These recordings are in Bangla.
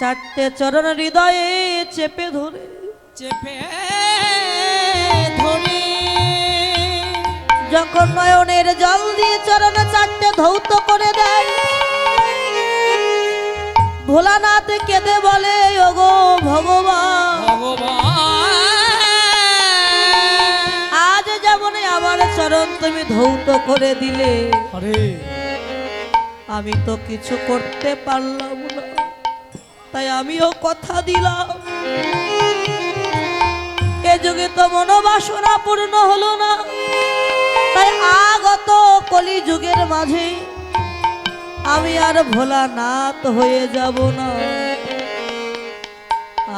চারটে চরণ হৃদয়ে চেপে ধরে। চেপে ধরে। যখন নয়নের জল দিয়ে চরণ চারটে ধৌত করে দেয় ভোলানাথ কেঁদে বলে ওগো ভগবান আজ যেমন আমার চরণ তুমি ধৌত করে দিলে আমি তো কিছু করতে পারলাম না। তাই আমিও কথা দিলাম। এ যুগে তো মনোবাসনা পূর্ণ হলো না। তাই আগত কলি যুগের মাঝে আমি আর ভোলানাথ হয়ে যাব না।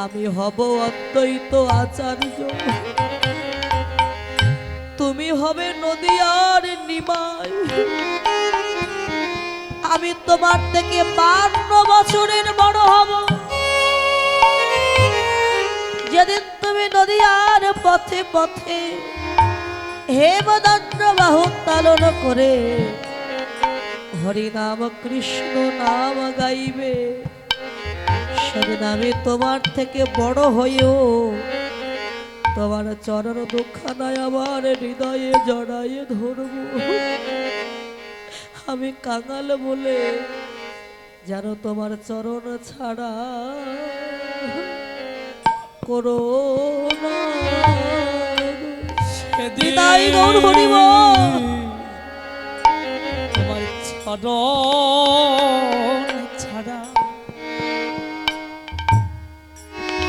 আমি হব অদ্বৈত আচার্য। তুমি হবে নদী আর নিমাই। আমি তোমার থেকে বান্ন বছরের বড় হব। যেদিন তুমি নদীয়ার পথে পথে হেমদণ্ড বাহু তালন করে হরিনাম কৃষ্ণ নাম গাইবে, সেদিন আমি তোমার থেকে বড় হয়েও তোমার চরণ দুঃখানায় আমার হৃদয়ে জড়াইয়ে ধরবো। আমি কাঙাল বলে যেন তোমার চরণ ছাড়া করো তোমার চরণ ছাড়া।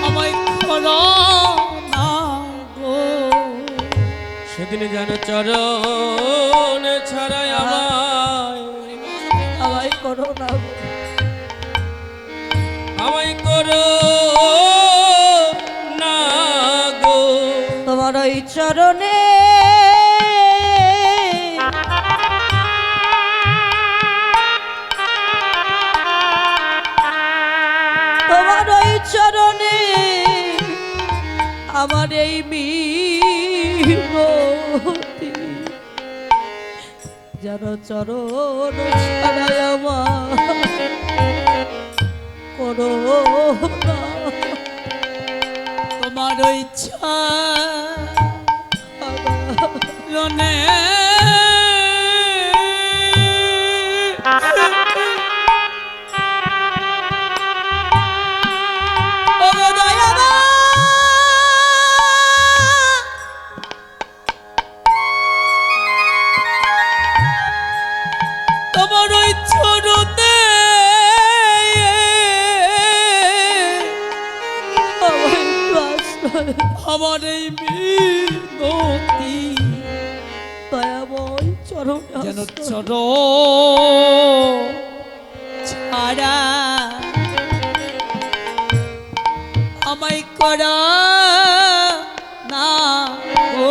আমায় করো সেদিন যেন চরণ করো না আমায় করো না গো। তোমার ওই চরণে তোমার ওই চরণে আমার এই মিনতি যেন চরণ আমার করো তোমার ইচ্ছা আমার এই মিনতি দয়াময় চরণ যেন চর ছাড়া আমায় করা না ও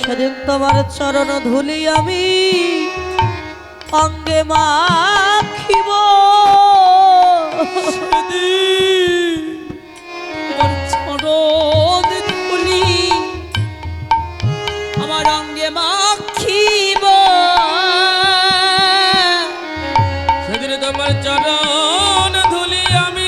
সেদিন তোমার চরণ ধুলি আমি অঙ্গে মাখিব। চরণ ধুলি আমি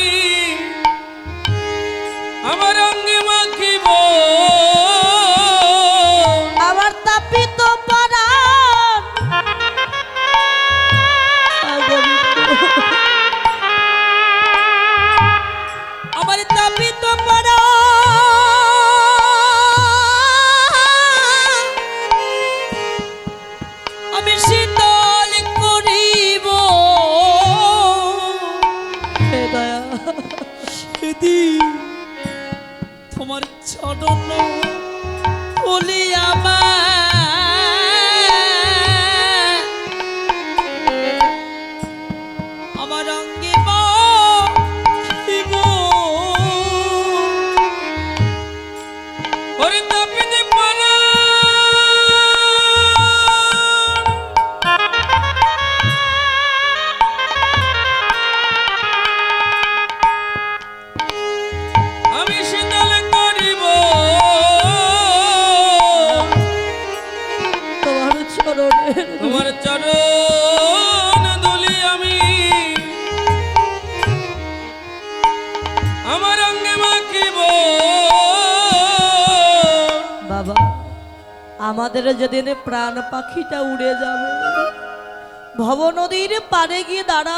সেদিন তোমার চরণ বলি তোমার চরণ দুলি আমি। আমার অঙ্গে মাখিব। বাবা, আমাদের যেদিন প্রাণ পাখিটা উড়ে যাবে, ভবনদীর পারে গিয়ে দাঁড়া